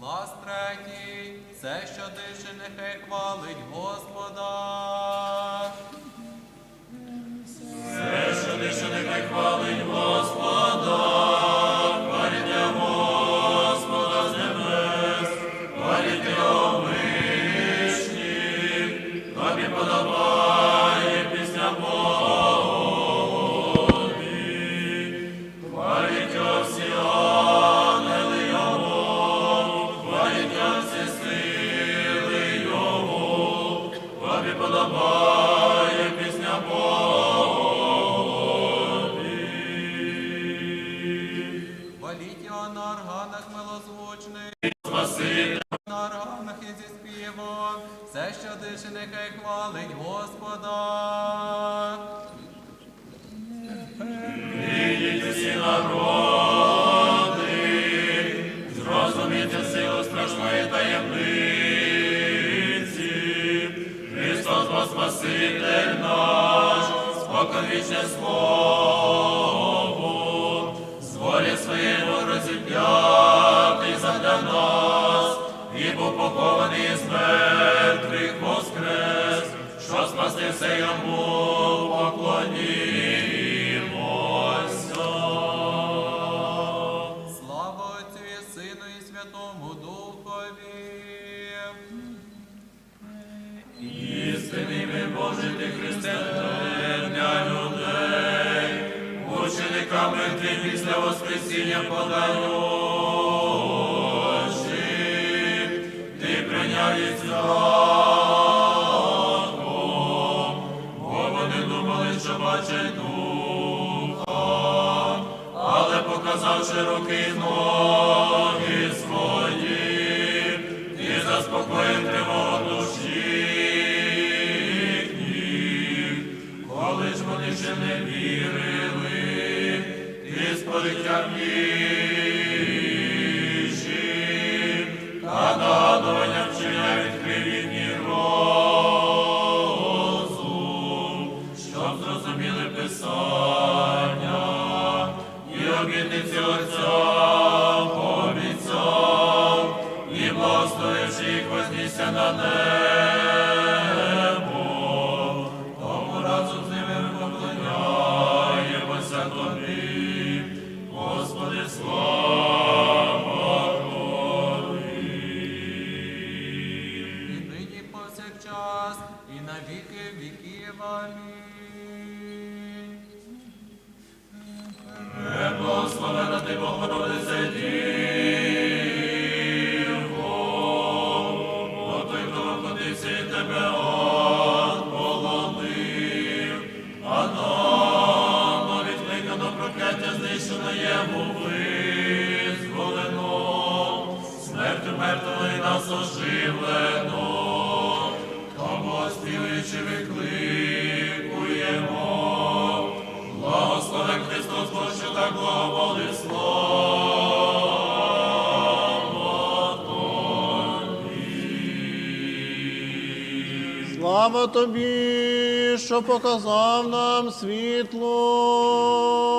Глас третій, все, що дише, нехай хвалить Господа. Хваліть його на органах милозвучних. На органах і зі співом. Все, що дише, нехай хвалить Господа. Спаситель наш, споконвічне слово, Ми Христе, для людей, учениками ти після Воскресіння подаючи, ти прийняв бо вони думали, що бачать духа, але показавши руки ноги ти з йому визволено, смертю мертвого і нас оживлено, тому співаючи викликуємо. Благословен Христос, Бо що так благоволив слава Тобі. Слава тобі, що показав нам світло.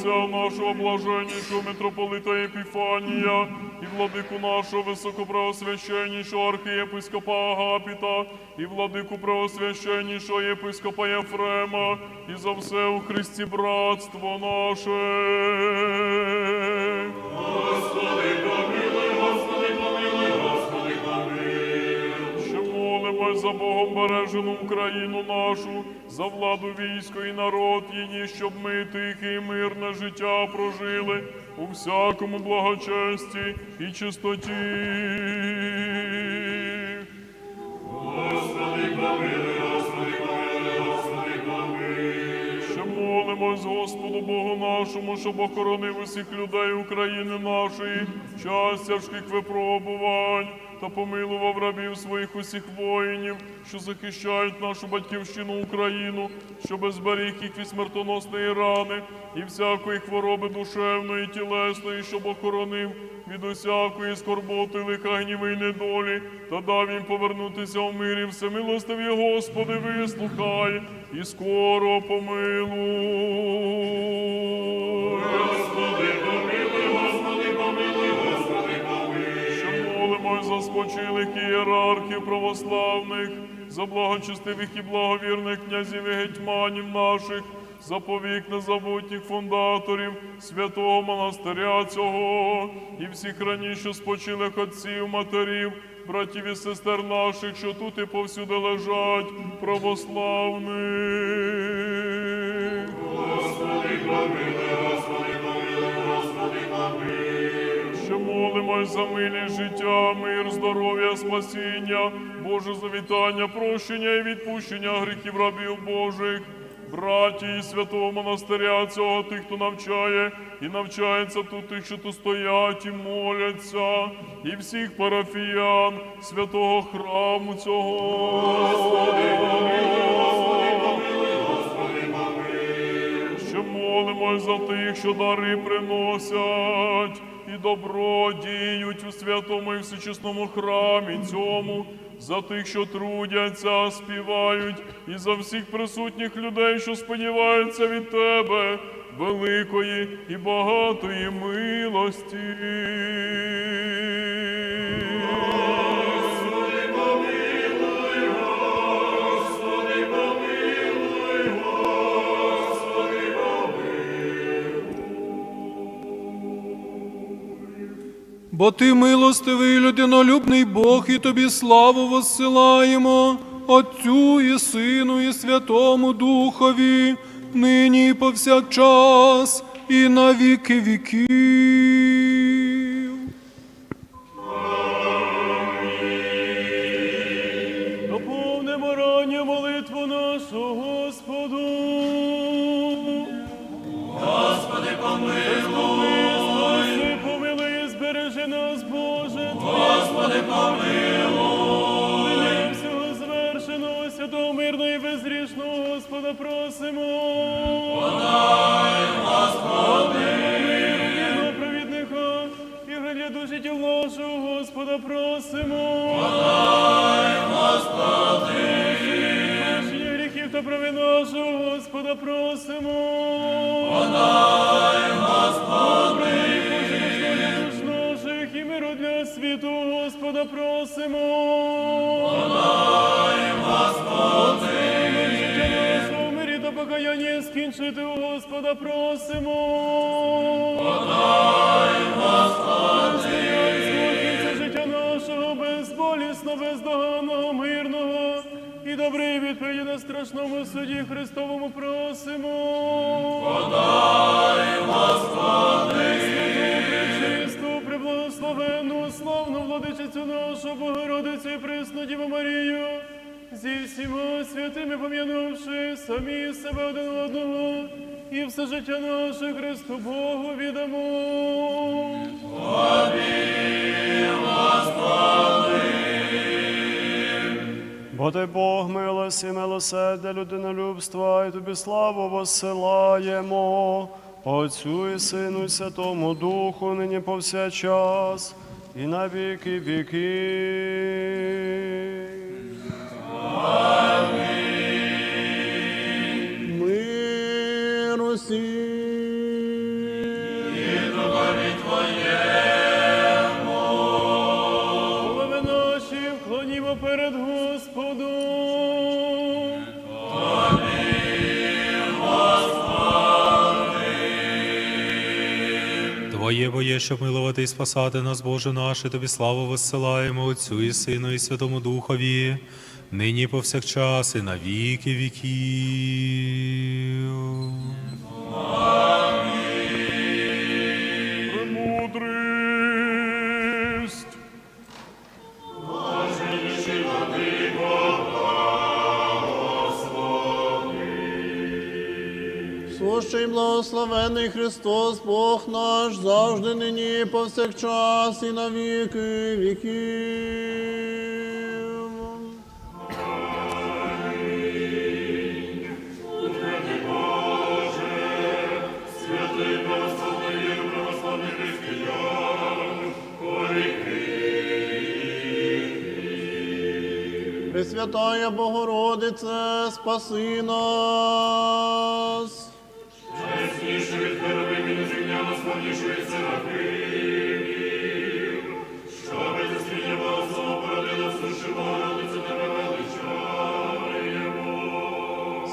Отця нашого блаженнішого митрополита Епіфанія і владику нашого високопреосвященнішого архієпископа Агапіта і владику преосвященнішого єпископа Єфрема і за все у Христі братство наше. За Богом бережену Україну нашу, за владу військо і народ її, щоб ми тихе і мирне життя прожили у всякому благочесті і чистоті. Господи, помилуй, Господи, помилуй, Господи, помилуй. Що молимось Господу Богу нашому, щоб охоронив усіх людей України нашої, час тяжких випробувань, та помилував рабів своїх усіх воїнів, що захищають нашу батьківщину Україну, щоб зберіг їх від смертоносної рани і всякої хвороби душевної, тілесної, щоб охоронив від усякої скорботи, лиха гніви й недолі, та дав їм повернутися в мирі. Всемилостиві Господи, вислухай і скоро помилуй. Господи, спочилих ієрархів православних, за благочестивих і благовірних князів і гетьманів наших, за повік незабутніх фундаторів святого монастиря цього і всіх раніше спочилих отців, матерів, братів і сестер наших, що тут і повсюди лежать, православних. Господи, помилуй, Господи, молимось за милість життя, мир, здоров'я, спасіння, Боже завітання, прощення і відпущення гріхів рабів Божих, браті і святого монастиря цього, тих, хто навчає і навчається тут, тих, що тут стоять і моляться, і всіх парафіян святого храму цього. Господи, за тих, що дари приносять і добро діють у святому і всечесному храмі цьому, за тих, що трудяться, співають, і за всіх присутніх людей, що сподіваються від тебе, великої і багатої милості. Бо ти милостивий, людинолюбний Бог, і тобі славу воссилаємо, Отцю і Сину, і Святому Духові, нині і повсякчас, і на віки віків. Подай, Господи. В мирі та покаяння скінчити, у Господа просимо. Кінця життя нашого безболісно, бездоганного, мирного і добрий відповіді на страшному суді Христовому просимо. Славну владичицю нашу Богородицю і пресну Діву Марію, зі всіма святими пом'янувши самі себе один одного, і все життя наше Христу Богу віддамо. Бо ти Бог милості, милосердя, людинолюбства, і тобі славу воссилаємо, Отцю і Сину, і Святому Духу, нині повсякчас, і на віки віків. Бо є, щоб милувати і спасати нас, Боже наше, тобі славу висилаємо Отцю і Сину, і Святому Духові, нині повсякчас, і на віки віків. Сущий благословений Христос, Бог наш, завжди нині, повсякчас і на віки віків. Пресвятая Богородице, спаси нас.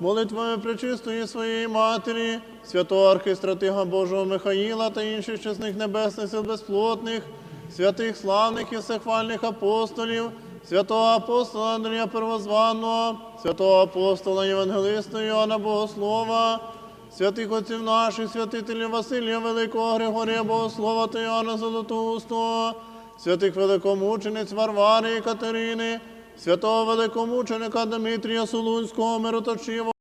молитвами пречистої своєї Матері, святого архистратига Божого Михаїла та інших чесних небесних сил безплотних, святих славних і всехвальних апостолів, святого апостола Андрія Первозванного, святого апостола Євангелиста Іоанна Богослова, святих отців наших, святителів Василія Великого, Григорія Богослова та Іоанна Золотоустого, святих великомучениць Варвари і Катерини, святого великомученика Дмитрія Солунського, мироточивого,